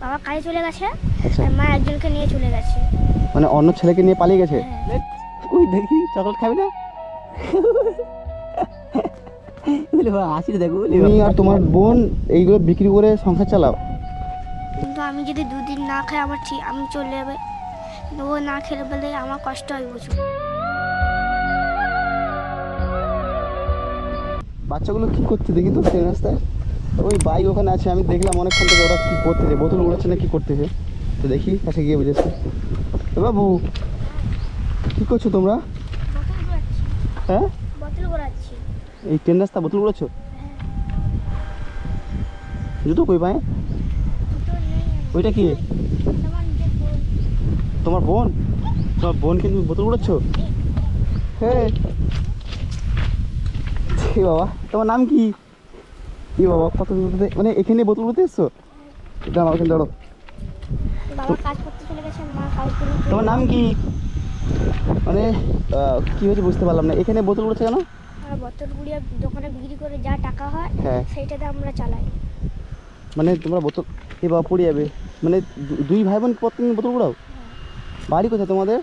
বাবা কাজে চলে গেছে আচ্ছা। মা একজনকে নিয়ে চলে গেছে। মানে অন্য ছেলেকে নিয়ে পালিয়ে গেছে? হ্যাঁ। ওই দেখি চকলেট খাবি না? তুমি আর তোমার বোন এইগুলো বিক্রি করে সংসার চালাও। কিন্তু আমি যদি দুদিন না খাই আমার ঠিক আমি চলে যাবে। কিন্তু ও না খেলে বলে আমার কষ্ট হয় প্রচুর। বাচ্চাগুলো কি করছে দেখি তো সেই রাস্তায়? ওই বাইক ওখানে আছে, আমি দেখলাম অনেকক্ষণ থেকে ওরা কি করতেছে, বোতল উড়াচ্ছে না কি করতেছে। তো দেখি কাছে গিয়ে বুঝেছি বাবু, কি করছ তোমরা? হ্যাঁ? এই ট্রেন রাস্তা, বোতল উড়াচ্ছ জুতো কই পায়ে? ওইটা কি। তোমার বোন? তোমার বোনকে তুমি বোতল উড়াচ্ছ হ্যাঁ বাবা, তোমার নাম কি? কি বাবা কত মানে এখানে বোতল উড়তে এসছো দাঁড়াও এখানে তোমার নাম কি মানে কি হয়েছে বুঝতে পারলাম না এখানে বোতল কেন বোতল যা টাকা হয় হ্যাঁ মানে তোমরা বোতল এ বাবা পড়ে যাবে মানে দুই ভাই বোন বোতল উড়াও বাড়ি কোথায় তোমাদের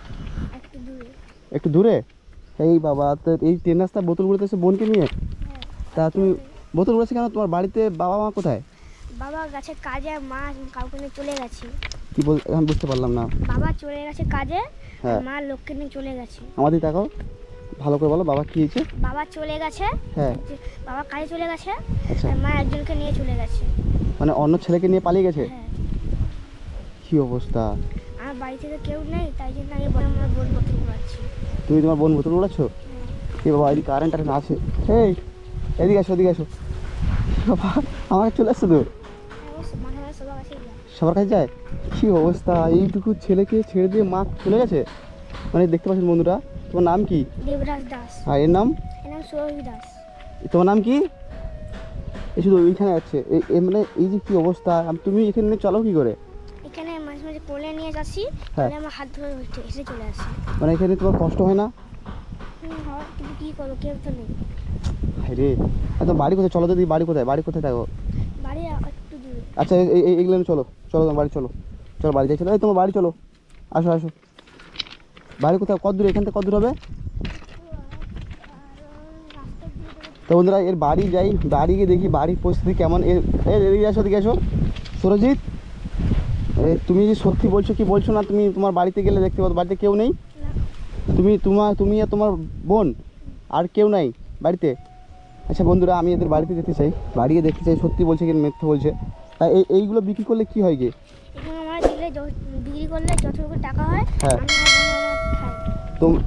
একটু দূরে এই বাবা এই ট্রেন রাস্তায় বোতল উড়তেছে বোনকে নিয়ে তা তুমি বোতল উড়েছে কেন? তোমার বাড়িতে বাবা মা কোথায়? বাবা গেছে কাজে মা কাউকে নিয়ে চলে গেছে। কি বল এখন বুঝতে পারলাম না। বাবা চলে গেছে কাজে হ্যাঁ। মা লোককে নিয়ে চলে গেছে। আমাদের তাকাও ভালো করে বলো বাবা কি হয়েছে? বাবা চলে গেছে। হ্যাঁ। যে বাবা কাজে চলে গেছে আচ্ছা। আর মা একজনকে নিয়ে চলে গেছে। মানে অন্য ছেলেকে নিয়ে পালিয়ে গেছে? হ্যাঁ। কি অবস্থা? আমার বাড়ি থেকে কেউ নেই তাই জন্য আমি বলে আমার বোন বোতল ঘুরাচ্ছি। তুমি তোমার বোন বোতল উড়াচ্ছ এ বাবা এদিকে কারেন্ট টারেন্ট আছে। এই এদিকে আসো এদিকে আসো বাবা আমার চলে আসছে তো। সবার কাছে যায়? কি অবস্থা? এইটুকু ছেলেকে ছেড়ে দিয়ে মা চলে গেছে? মানে দেখতে পাচ্ছেন বন্ধুরা তোমার নাম কি? আর এর নাম? এর নাম তোমার নাম কি? এই শুধু ওইখানে আছে। এই মানে এই যে কি অবস্থা? তুমি এখানে চলো কি করে? এখানে মাঝে মাঝে কোলে নিয়ে যাচ্ছি। হ্যাঁ। তাহলে আমার হাত ধরে এসে চলে আসি মানে এখানে তোমার কষ্ট হয় না? হয় কিন্তু কী করব? কেউ তো নেই। হায় রে? আচ্ছা বাড়ি কোথায়? চলো যদি বাড়ি কোথায়? বাড়ি কোথায় থাকো বাড়ি একটু দূরে। আচ্ছা এই- এই এই- এইগুলো চলো। চলো তোমার বাড়ি চলো। চলো বাড়ি যাই। চলো এই তোমার বাড়ি চলো। আসো আসো। বাড়ি কোথায়? কত দূর? এখান থেকে কত দূর হবে? তো বন্ধুরা এর বাড়ি যাই বাড়ি গিয়ে দেখি বাড়ির পরিস্থিতি কেমন। এর এদিকে আসো এদিকে আসো। সুরজিৎ তুমি যে সত্যি বলছো কি বলছো না তুমি তোমার বাড়িতে গেলে দেখতে পাবো। বাড়িতে কেউ নেই? তুমি তোমার তুমি আর তোমার বোন আর কেউ নাই বাড়িতে? আচ্ছা বন্ধুরা আমি এদের বাড়িতে যেতে চাই। বাড়ি গিয়ে দেখতে চাই সত্যি বলছে কি মিথ্যে বলছে। এই এইগুলো বিক্রি করলে কি হয় কি এখানে আমরা দিলে বিক্রি করলে যতটুকু টাকা হয় হ্যাঁ।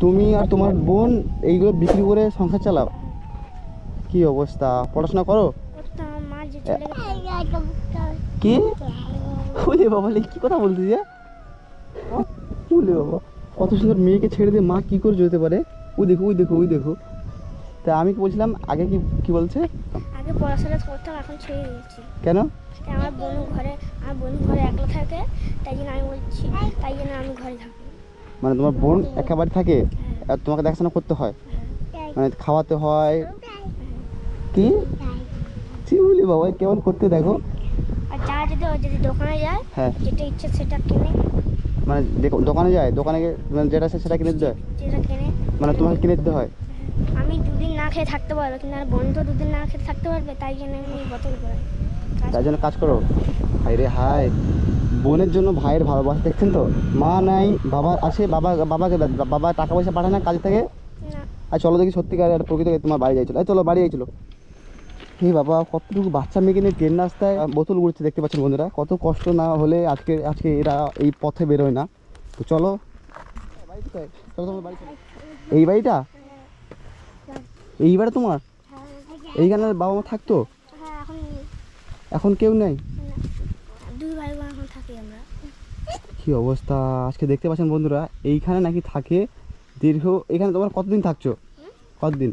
তুমি আর তোমার বোন এইগুলো বিক্রি করে সংসার চালাও? কি অবস্থা? পড়াশোনা করো? কি? বলে বাবা কি কথা বলছিস যে বলে বাবা কত সুন্দর মেয়েকে ছেড়ে দিয়ে মা কি করে যেতে পারে? ওই দেখো ওই দেখো ওই দেখো। তা আমি কি বলছিলাম আগে কি কি বলছে? আগে পড়াশোনা করতাম এখন ছেড়ে দিয়েছি কেন? আমার বোন ঘরে আমার বোন ঘরে একলা থাকে তাই জন্য আমি বলছি তাই জন্য আমি ঘরে থাকি। মানে তোমার বোন একেবারে থাকে আর তোমাকে দেখাশোনা করতে হয়? মানে খাওয়াতে হয়? কি? কি বলি বাবা কেমন করতে দেখো। আর যা যদি ও যদি দোকানে যায় হ্যাঁ। যেটা ইচ্ছে সেটা কিনে। মানে দেখ- দোকানে যায় দোকানে মানে যেটা সেটা কিনে দিতে হয়? যেটা কিনে। মানে তোমাকে কিনে দিতে হয়? আমি দুদিন না খেয়ে থাকতে পারব কিন্তু আর বোন তো দুদিন না খেয়ে থাকতে পারবে তাই জন্য আমি বোতল করাই তার জন্য কাজ করো। হাই রে হাই বোনের জন্য ভাইয়ের ভালোবাসা দেখছেন তো? মা নাই বাবা আছে বাবা বাবাকে বাবা টাকা পয়সা পাঠায় না কাজ থেকে? আর চলো দেখি সত্যিকার আর প্রকৃত তোমার বাড়ি যাইছিল। চলো বাড়ি যাইছিল। হে বাবা কতটুকু বাচ্চা মেয়েকে নিয়ে ট্রেন রাস্তায় বোতল উড়ছে দেখতে পাচ্ছেন বন্ধুরা। কত কষ্ট না হলে আজকে আজকে এরা এই পথে বেরোয় না। তো চলো। এই বাড়িটা? এই বাড়ি তোমার এইখানে বাবা মা থাকতো? হ্যাঁ এখন কেউ নেই? কি অবস্থা? আজকে দেখতে পাচ্ছেন বন্ধুরা এইখানে নাকি থাকে দীর্ঘ এখানে তোমার কতদিন থাকছো? কতদিন?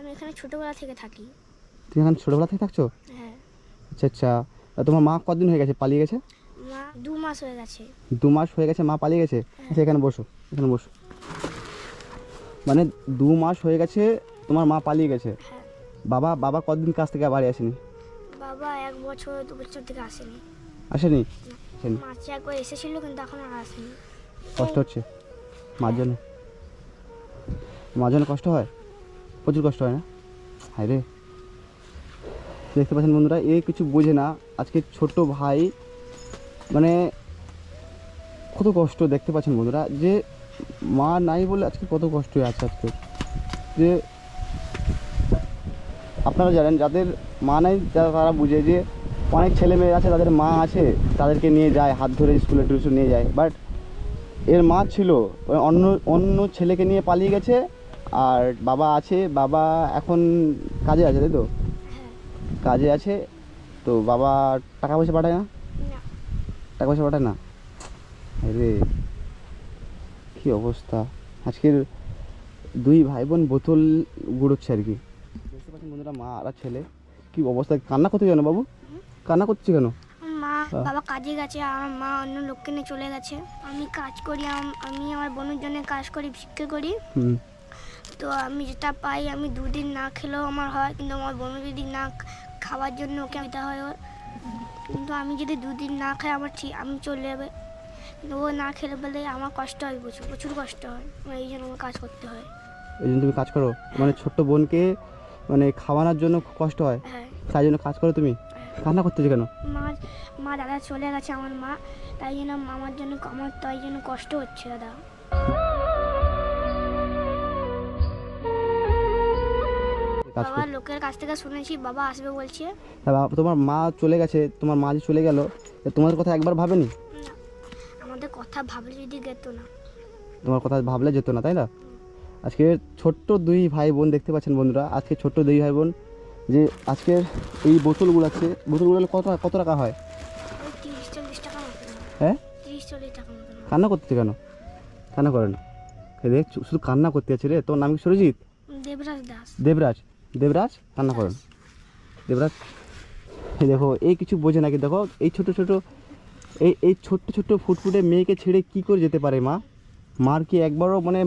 আমি এখানে ছোটবেলা থেকে থাকি। তুমি এখানে ছোটোবেলা থেকে থাকছো? হ্যাঁ। আচ্ছা আচ্ছা। তোমার মা কতদিন হয়ে গেছে? পালিয়ে গেছে? মা দু মাস হয়ে গেছে। দু মাস হয়ে গেছে মা পালিয়ে গেছে? আচ্ছা এখানে বসো এখানে বসো। মানে দু মাস হয়ে গেছে তোমার মা পালিয়ে গেছে। হ্যাঁ। বাবা বাবা কতদিন কাছ থেকে বাড়ি আসেনি? বাবা এক বছর দু বছর থেকে আসেনি। আসেনি? আসেনি মাছে একবার এসেছিল কিন্তু এখন আর আসেনি। কষ্ট হচ্ছে? মার জন্য? মার জন্য কষ্ট হয়? প্রচুর কষ্ট হয় না? হায় রে। দেখতে পাচ্ছেন বন্ধুরা এ কিছু বোঝে না। আজকে ছোট ভাই মানে কত কষ্ট দেখতে পাচ্ছেন বন্ধুরা যে মা নাই বলে আজকে কত কষ্ট হয়ে আছে আজকে। যে আপনারা জানেন যাদের মা নাই যারা তারা বুঝে যে অনেক ছেলে মেয়ে আছে তাদের মা আছে তাদেরকে নিয়ে যায় হাত ধরে স্কুলে টিউশন নিয়ে যায়। বাট এর মা ছিল অন্য অন্য ছেলেকে নিয়ে পালিয়ে গেছে আর বাবা আছে বাবা এখন কাজে আছে তাই তো? কাজে আছে তো বাবা টাকা পয়সা পাঠায় না? না। টাকা পয়সা পাঠায় না? আরে কি অবস্থা? আজকের দুই ভাই বোন বোতল গুড়োচ্ছে আর কি। পাচ্ছেন বন্ধুরা মা আর ছেলে কি অবস্থা? কান্না করতে কেন বাবু? কান্না করছে কেন? মা। বাবা কাজে গেছে আর মা অন্য লোককে নিয়ে চলে গেছে। আমি কাজ করি আম- আমি আমার বোনের জন্য কাজ করি ভিক্ষে করি। তো আমি যেটা পাই আমি দুদিন না খেলেও আমার হয় কিন্তু আমার বোন যদি না খাওয়ার জন্য ওকে দিতে হয় ওর। কিন্তু আমি যদি দুদিন না খাই আমার ঠিক আমি চলে যাবে। কিন্তু ও না খেলে বলে আমার কষ্ট হয় প্রচুর প্রচুর কষ্ট হয়। এই জন্য আমার কাজ করতে হয়। এই জন্য তুমি কাজ করো? মানে ছোট্ট বোনকে মানে খাওয়ানোর জন্য খুব কষ্ট হয়। হ্যাঁ। তাই জন্য কাজ করো তুমি? কান্না করতেছো কেন? মা মা দাদা চলে গেছে আমার মা তাই জন্য আমার জন্য আমার তাই জন্য কষ্ট হচ্ছে দাদা। বাবা লোকের কাছ থেকে শুনেছি বাবা আসবে বলছে। হ্যাঁ, বাবা, তোমার মা চলে গেছে তোমার মা যে চলে গেল তোমার কথা একবার ভাবেনি? আমাদের কথা ভাবলে যদি গেতো না। তোমার কথা ভাবলে যেত না তাই না? আজকে ছোট্ট দুই ভাই বোন দেখতে পাচ্ছেন বন্ধুরা। আজকে ছোট্ট দুই ভাই বোন যে আজকের এই বোতলগুলো আছে, বোতলগুলো কত কত টাকা হয়? হ্যাঁ? কান্না করতেছে কেন? কান্না করে না। এই দেখ শুধু কান্না করতে আছে রে। তোর নাম কি সুরজিৎ? দেবরাজ। দেবরাজ? দেবরাজ কান্না করেন দেবরাজ? দেখো, এই কিছু বোঝে নাকি? দেখো, এই ছোট ছোট এই এই ছোট্ট ছোট্ট ফুটফুটে মেয়েকে ছেড়ে কি করে যেতে পারে মা? মার কি একবারও মানে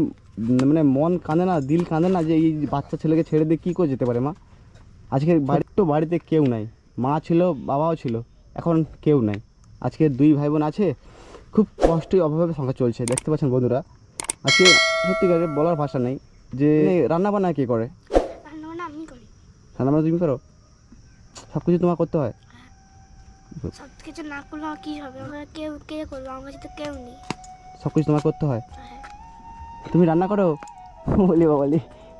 মানে মন কাঁদে না দিল কাঁদে না যে এই বাচ্চা ছেলেকে ছেড়ে দিয়ে কী করে যেতে পারে মা? আজকে বাড়ির বাড়িতে কেউ নাই। মা ছিল বাবাও ছিল এখন কেউ নাই। আজকে দুই ভাই বোন আছে খুব কষ্টই অভাবে সংসার চলছে দেখতে পাচ্ছেন বন্ধুরা। আজকে সত্যিকারে বলার ভাষা নেই যে রান্না বান্না কে করে? রান্না বান্না তুমি করো? সব কিছু তোমার করতে হয়? সব কিছু না করলে কী হবে? কেউ কে করবে? আমার কাছে তো কেউ নেই। সব কিছু তোমার করতে হয়? হ্যাঁ। তুমি রান্না করো? বলি বলি।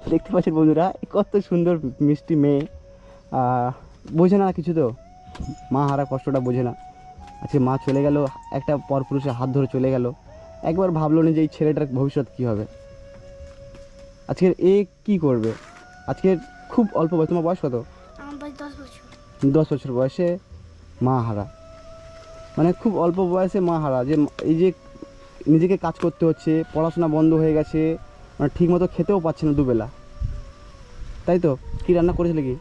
দেখতে পাচ্ছেন বন্ধুরা কত সুন্দর মিষ্টি মেয়ে। বোঝে না কিছু তো? মা হারা কষ্টটা বোঝে না। আজকে মা চলে গেল একটা পরপুরুষের হাত ধরে চলে গেল। একবার ভাবলো না যে এই ছেলেটার ভবিষ্যৎ কী হবে। আজকের এ কি করবে? আজকে খুব অল্প বয়স। তোমার বয়স কত? দশ বছর বয়সে মা হারা। মানে খুব অল্প বয়সে মা হারা। যে এই যে নিজেকে কাজ করতে হচ্ছে পড়াশোনা বন্ধ হয়ে গেছে মানে ঠিক মতো খেতেও পাচ্ছে না দুবেলা। তাই তো? কি রান্না করেছিলে কি?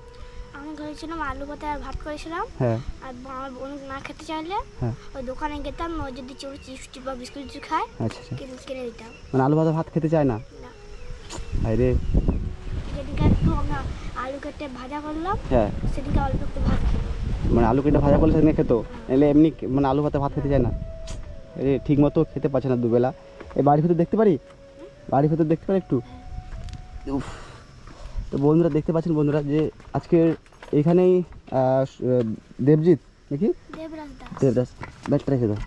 আমি করেছিলাম আলু ভাতে আর ভাত করেছিলাম। হ্যাঁ। আর আমার বোন না খেতে চাইলে হ্যাঁ। ওই দোকানে যেতাম ও যদি চোর চিপস বা বিস্কুট কিছু খায় আচ্ছা আচ্ছা। কিনে কিনে দিতাম। মানে আলু ভাজা ভাত খেতে চায় না? না। হায় রে যেদিনকে একটু আমরা আলু কেটে ভাজা করলাম হ্যাঁ। সেদিনকে অল্প একটু ভাত খেলাম। মানে আলু কেটে ভাজা করলে সেদিনে খেত? নাহলে এমনি মানে আলু ভাতে ভাত খেতে চায় না? এ ঠিক মতো খেতে পারছে না দুবেলা। এই বাড়ির ভিতর দেখতে পারি? বাড়ির ভিতর দেখতে পারি একটু? উফ। তো বন্ধুরা দেখতে পাচ্ছেন বন্ধুরা যে আজকের এখানেই দেবজিৎ নাকি? দেবরাজ দেবরাজ। রেখে দাও।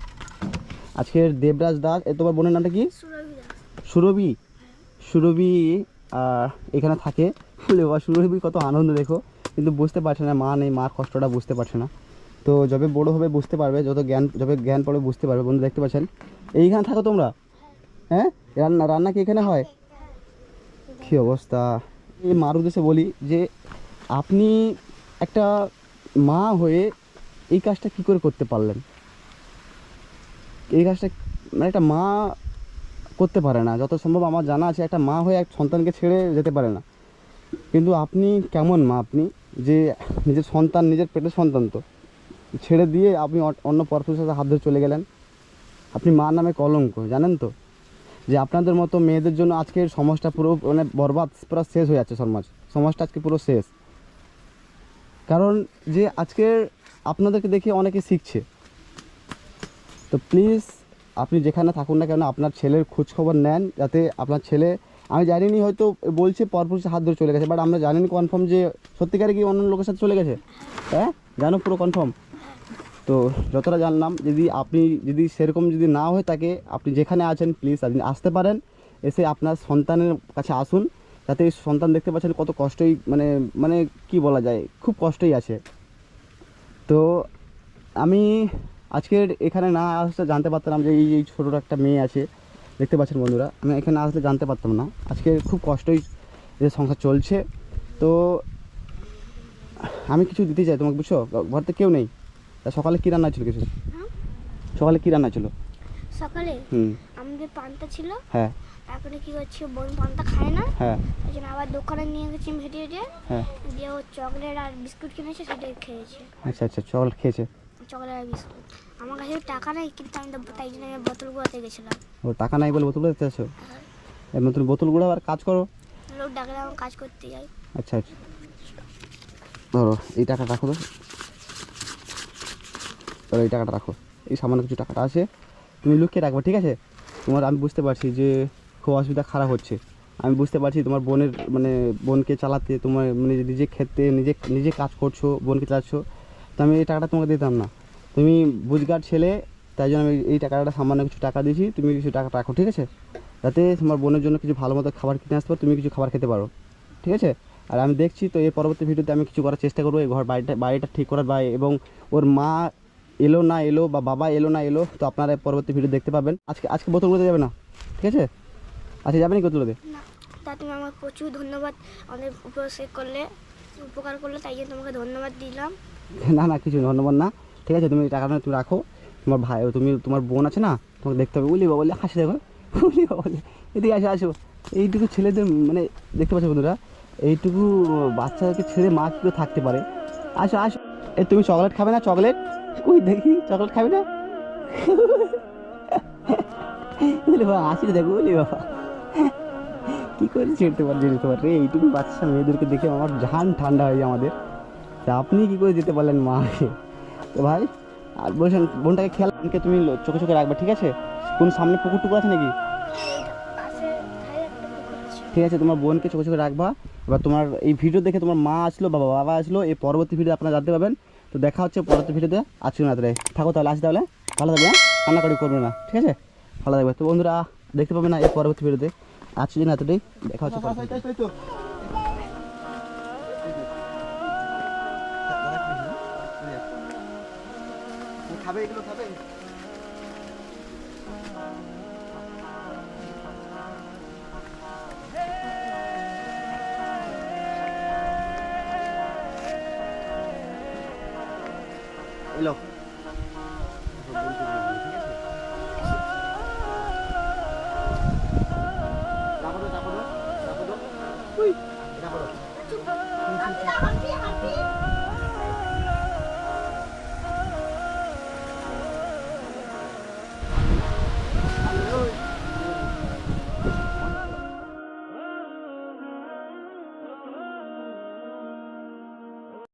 আজকের দেবরাজ দাস এ তোমার বোনের নামটা কি? সুরভি সুরভি? এখানে থাকে। বলে বাবা সুরভি কত আনন্দ দেখো। কিন্তু বুঝতে পারছে না মা নেই মার কষ্টটা বুঝতে পারছে না। তো যবে বড় হবে বুঝতে পারবে, যত জ্ঞান, যবে জ্ঞান পড়বে বুঝতে পারবে। বন্ধু, দেখতে পাচ্ছেন? এইখানে থাকো তোমরা। হ্যাঁ? রান্না রান্না কি এখানে হয়? কী অবস্থা? এই মার উদ্দেশ্যে বলি যে, আপনি একটা মা হয়ে এই কাজটা কি করে করতে পারলেন? এই কাজটা মানে একটা মা করতে পারে না। যত সম্ভব আমার জানা আছে, একটা মা হয়ে এক সন্তানকে ছেড়ে যেতে পারে না। কিন্তু আপনি কেমন মা আপনি? যে নিজের সন্তান, নিজের পেটের সন্তান তো। ছেড়ে দিয়ে আপনি অন্য পরপুরুষের সাথে হাত ধরে চলে গেলেন। আপনি মা নামে কলঙ্ক, জানেন তো? যে আপনাদের মতো মেয়েদের জন্য আজকের সমাজটা পুরো মানে বরবাদ, পুরো শেষ হয়ে যাচ্ছে সমাজ। সমাজটা আজকে পুরো শেষ। কারণ যে আজকের আপনাদেরকে দেখে অনেকে শিখছে। তো প্লিজ আপনি যেখানে থাকুন না কেন, আপনার ছেলের খোঁজ খবর নেন যাতে আপনার ছেলে, আমি জানিনি হয়তো বলছে পরপুরুষের হাত ধরে চলে গেছে বাট আমরা জানিনি কনফার্ম যে সত্যিকারে কি অন্য লোকের সাথে চলে গেছে? হ্যাঁ? জানো পুরো কনফার্ম তো যতটা জানলাম, যদি আপনি যদি সেরকম যদি না হয় তাকে আপনি যেখানে আছেন প্লিজ আপনি আসতে পারেন। এসে আপনার সন্তানের কাছে আসুন। যাতে সন্তান দেখতে পাচ্ছেন কত কষ্টই মানে মানে কি বলা যায়, খুব কষ্টই আছে। তো আমি আজকের এখানে না আসলে জানতে পারতাম যে এই এই ছোটো একটা মেয়ে আছে। দেখতে পাচ্ছেন বন্ধুরা, আমি এখানে আসলে জানতে পারতাম না। আজকে খুব কষ্টই যে সংসার চলছে। তো আমি কিছু দিতে চাই তোমাকে, বুঝছ? ঘরতে কেউ নেই। তা সকালে কী রান্না ছিল কিছু হ্যাঁ? সকালে কী রান্না ছিল? সকালে হুম। আমাদের পান্তা ছিল। হ্যাঁ। তারপরে কি করছি বোন পান্তা খায় না। হ্যাঁ। ওই জন্য আবার দোকানে নিয়ে গেছি হেঁটে হেঁটে। হ্যাঁ। দিয়ে ও চকলেট আর বিস্কুট কিনেছে সেটাই খেয়েছে। আচ্ছা আচ্ছা চকলেট খেয়েছে? চকলেট আর বিস্কুট। আমার কাছে টাকা নেই কিন্তু আমি তাই জন্য আমি বোতল গুঁড়াতে গেছিলাম। ও টাকা নাই বলে বোতল আছো আর কাজ করো। লোক ডাকলে আমার কাজ করতে যাই আচ্ছা আচ্ছা। ধরো এই টাকাটা রাখো তো। ধরো এই টাকাটা রাখো। এই সামান্য কিছু টাকাটা আছে, তুমি লুকিয়ে রাখবে, ঠিক আছে? তোমার আমি বুঝতে পারছি যে খুব অসুবিধা খারাপ হচ্ছে। আমি বুঝতে পারছি তোমার বোনের মানে বোনকে চালাতে, তোমার মানে নিজে খেতে, নিজে নিজে কাজ করছ, বোনকে চালাচ্ছ, তো আমি এই টাকাটা তোমাকে দিতাম না। তুমি বুঝগার ছেলে, তাই জন্য আমি এই টাকাটা সামান্য কিছু টাকা দিয়েছি, তুমি কিছু টাকা রাখো, ঠিক আছে? যাতে তোমার বোনের জন্য কিছু ভালো মতো খাবার কিনে আসতে পারো, তুমি কিছু খাবার খেতে পারো, ঠিক আছে? আর আমি দেখছি তো এর পরবর্তী ভিডিওতে আমি কিছু করার চেষ্টা করব, এই ঘর বাড়িটা বাড়িটা ঠিক করার বা, এবং ওর মা এলো না এলো বা বাবা এলো না এলো তো আপনারা পরবর্তী ভিডিও দেখতে পাবেন। আজকে আজকে বোতলগুলোতে যাবে না? ঠিক আছে? আচ্ছা যাবে না বোতলগুলোতে না। তা তুমি আমার প্রচুর ধন্যবাদ অনেক করলে উপকার করলে তাই জন্য তোমাকে ধন্যবাদ দিলাম। না না কিছু ধন্যবাদ না। ঠিক আছে তুমি টাকাটা তুমি রাখো। তোমার ভাই তুমি তোমার বোন আছে না? তোমাকে দেখতে হবে। উলি বাবা বলে হাসি দেখো। উলি বাবা বলে এদিকে আসো আসো। এইটুকু ছেলেদের মানে দেখতে পাচ্ছ বন্ধুরা এইটুকু বাচ্চাকে ছেড়ে মা থাকতে পারে? আসো আসো। এ তুমি চকলেট খাবে না? চকলেট ওই দেখি চকলেট খাবে না? উলি বাবা হাসি দেখো উলি বাবা। কী করে ছেড়তে পারে যেতে পারে এইটুকু বাচ্চা মেয়েদেরকে দেখে আমার জান ঠান্ডা হয়ে যায় আমাদের। তা আপনি কি করে যেতে পারলেন মাকে তো ভাই, আর বলছেন, বোনটাকে খেয়াল বোনকে তুমি চোখে চোখে রাখবে, ঠিক আছে? কোন সামনে পুকুর টুকুর আছে নাকি? ঠিক আছে, তোমার বোনকে চোখে চোখে রাখবা। এবার তোমার এই ভিডিও দেখে তোমার মা আসলো বা বাবা আসলো, এই পরবর্তী ভিডিও আপনারা জানতে পারবেন। তো দেখা হচ্ছে পরবর্তী ভিডিওতে। আজকে তাহলে থাকো তাহলে, আসি তাহলে। ভালো থাকবে হ্যাঁ? কান্নাকাটি করবে না, ঠিক আছে? ভালো থাকবে। তো বন্ধুরা, দেখতে পাবে না এই পরবর্তী ভিডিওতে। আজকে এতটাই দেখা হচ্ছে খাবে, এগুলো খাবে? এলো